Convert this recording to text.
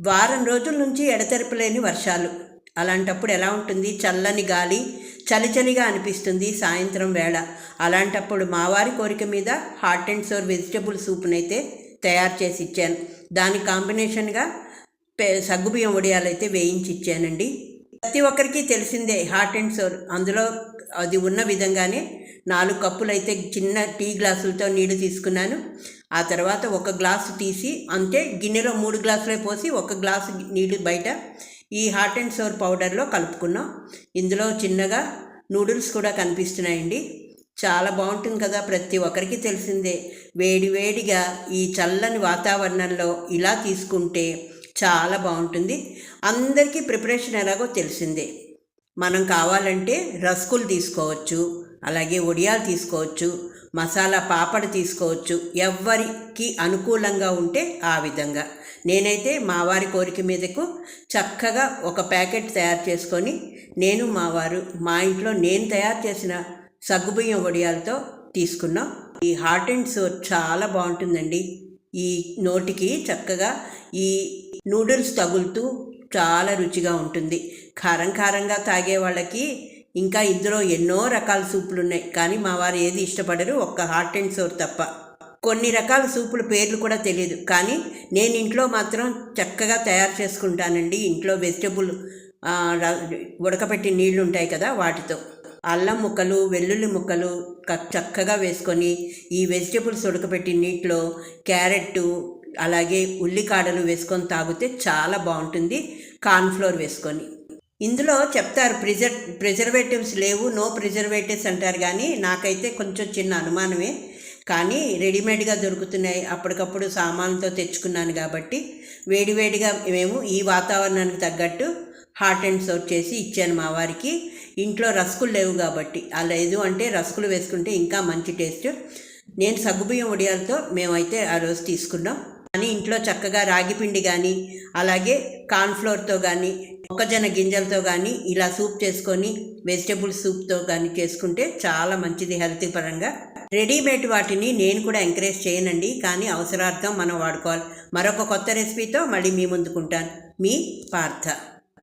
వారం రోజుల నుంచి ఎడతెరపలేని వర్షాలు. అలాంటప్పుడు ఎలా ఉంటుంది? చల్లని గాలి చలిచలిగా అనిపిస్తుంది సాయంత్రం వేళ. అలాంటప్పుడు మావారి కోరిక మీద హాట్ అండ్ సోర్ వెజిటబుల్ సూప్నైతే తయారు చేసి ఇచ్చాను. దాని కాంబినేషన్గా పే సగ్గుబియ్యం వడియాలైతే వేయించి ఇచ్చానండి. ప్రతి ఒక్కరికి తెలిసిందే హార్ట్ అండ్ సోర్ అందులో అది ఉన్న విధంగానే నాలుగు కప్పులు అయితే చిన్న టీ గ్లాసులతో నీళ్ళు తీసుకున్నాను. ఆ తర్వాత ఒక గ్లాసు తీసి అంటే గిన్నెలో మూడు గ్లాసులే పోసి ఒక గ్లాసు నీళ్ళు బయట ఈ హాట్ అండ్ సోర్ పౌడర్లో కలుపుకున్నాం. ఇందులో చిన్నగా నూడిల్స్ కూడా కనిపిస్తున్నాయండి. చాలా బాగుంటుంది కదా ప్రతి ఒక్కరికి తెలిసిందే. వేడి వేడిగా ఈ చల్లని వాతావరణంలో ఇలా తీసుకుంటే చాలా బాగుంటుంది. అందరికీ ప్రిపరేషన్ ఎలాగో తెలిసిందే. మనం కావాలంటే రస్కులు తీసుకోవచ్చు అలాగే ఒడియాలు తీసుకోవచ్చు మసాలా పాపడ తీసుకోవచ్చు ఎవరికి అనుకూలంగా ఉంటే ఆ విధంగా. నేనైతే మా వారి కోరిక మీదకు చక్కగా ఒక ప్యాకెట్ తయారు చేసుకొని నేను మా వారు మా ఇంట్లో నేను తయారు చేసిన సగ్గుబియ్యం వడియాలతో తీసుకున్నాం. ఈ హాట్ అండ్ సోర్ చాలా బాగుంటుందండి. ఈ నోటికి చక్కగా ఈ నూడిల్స్ తగులుతూ చాలా రుచిగా ఉంటుంది. కారం కారంగా తాగే వాళ్ళకి ఇంకా ఇందులో ఎన్నో రకాల సూపులు ఉన్నాయి. కానీ మా వారు ఏది ఇష్టపడరు. ఒక్క హాట్ అండ్ సోర్ తప్ప. కొన్ని రకాల సూపుల పేర్లు కూడా తెలియదు కానీ నేను ఇంట్లో మాత్రం చక్కగా తయారు చేసుకుంటానండి. ఇంట్లో వెజిటబుల్ ఉడకపెట్టి నీళ్ళు ఉంటాయి కదా వాటితో. అల్లం ముక్కలు వెల్లుల్లి ముక్కలు చక్కగా వేసుకొని ఈ వెజిటబుల్స్ ఉడకపెట్టి నీటిలో క్యారెట్ అలాగే ఉల్లికాడలు వేసుకొని తాగితే చాలా బాగుంటుంది. కార్న్ఫ్లోర్ వేసుకొని. ఇందులో చెప్తారు ప్రిజర్ ప్రిజర్వేటివ్స్ లేవు నో ప్రిజర్వేటివ్స్ అంటారు కానీ నాకైతే కొంచెం చిన్న అనుమానమే. కానీ రెడీమేడ్గా దొరుకుతున్నాయి. అప్పటికప్పుడు సామాన్లతో తెచ్చుకున్నాను కాబట్టి వేడివేడిగా మేము ఈ వాతావరణానికి తగ్గట్టు హాట్ అండ్ సోర్ చేసి ఇచ్చాను మా వారికి. ఇంట్లో రస్కులు లేవు కాబట్టి. అలా లేదు అంటే రస్కులు వేసుకుంటే ఇంకా మంచి టేస్ట్. నేను సగ్గుబియ్యం వడియాలతో మేమైతే ఆ రోజు తీసుకున్నాం. కానీ ఇంట్లో చక్కగా రాగి పిండి కానీ అలాగే కార్న్ఫ్లోర్తో కానీ మొక్కజొన్న గింజలతో కానీ ఇలా సూప్ చేసుకొని వెజిటబుల్ సూప్తో కానీ చేసుకుంటే చాలా మంచిది హెల్త్ పరంగా. రెడీమేడ్ వాటిని నేను కూడా ఎంకరేజ్ చేయనండి కానీ అవసరార్థం మనం వాడుకోవాలి. మరొక కొత్త రెసిపీతో మళ్ళీ మీ ముందుకుంటాను మీ పార్థ.